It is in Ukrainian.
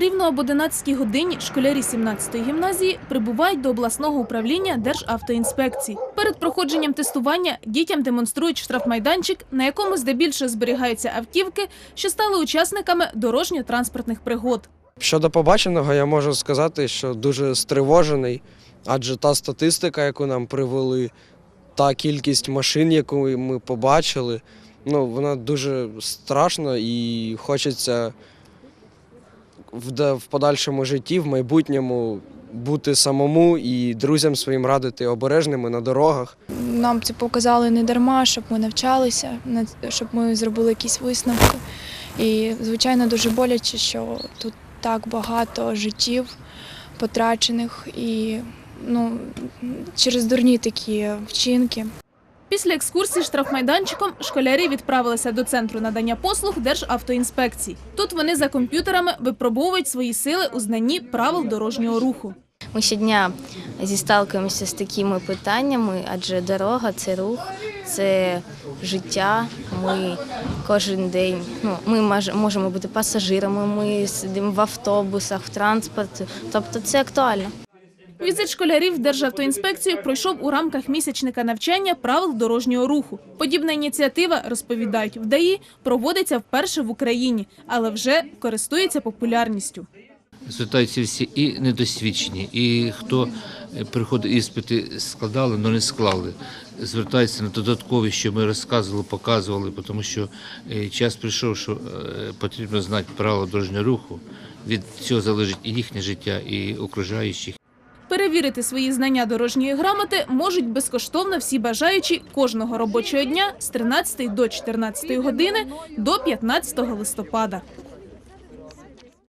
Рівно об 11 годині школярі 17-ї гімназії прибувають до обласного управління Державтоінспекції. Перед проходженням тестування дітям демонструють штрафмайданчик, на якому здебільшого зберігаються автівки, що стали учасниками дорожньо-транспортних пригод. Щодо побаченого, я можу сказати, що дуже стривожений, адже та статистика, яку нам привели, та кількість машин, яку ми побачили, ну, вона дуже страшна і хочеться в, в подальшому житті, в майбутньому бути самому і друзям своїм радити обережними на дорогах. Нам це показали не дарма, щоб ми навчалися, щоб ми зробили якісь висновки. І, звичайно, дуже боляче, що тут так багато життів потрачених і ну, через дурні такі вчинки. Після екскурсії штрафмайданчиком школярі відправилися до центру надання послуг Державтоінспекції. Тут вони за комп'ютерами випробовують свої сили у знанні правил дорожнього руху. Ми щодня зісталкуємося з такими питаннями, адже дорога це рух, це життя. Ми кожен день ну, ми можемо бути пасажирами, ми сидимо в автобусах, в транспорті. Тобто це актуально. Візит школярів Державтоінспекцію пройшов у рамках місячника навчання правил дорожнього руху. Подібна ініціатива, розповідають в ДАІ, проводиться вперше в Україні, але вже користується популярністю. звертаються всі і недосвідчені, і хто е, приходить іспити складали, але не склали. Звертаються на додаткові, що ми розказували, показували, тому що е, час прийшов, що е, потрібно знати правила дорожнього руху. Від цього залежить і їхнє життя, і окружаючих. Перевірити свої знання дорожньої грамоти можуть безкоштовно всі бажаючі кожного робочого дня з 13 до 14 години до 15 листопада.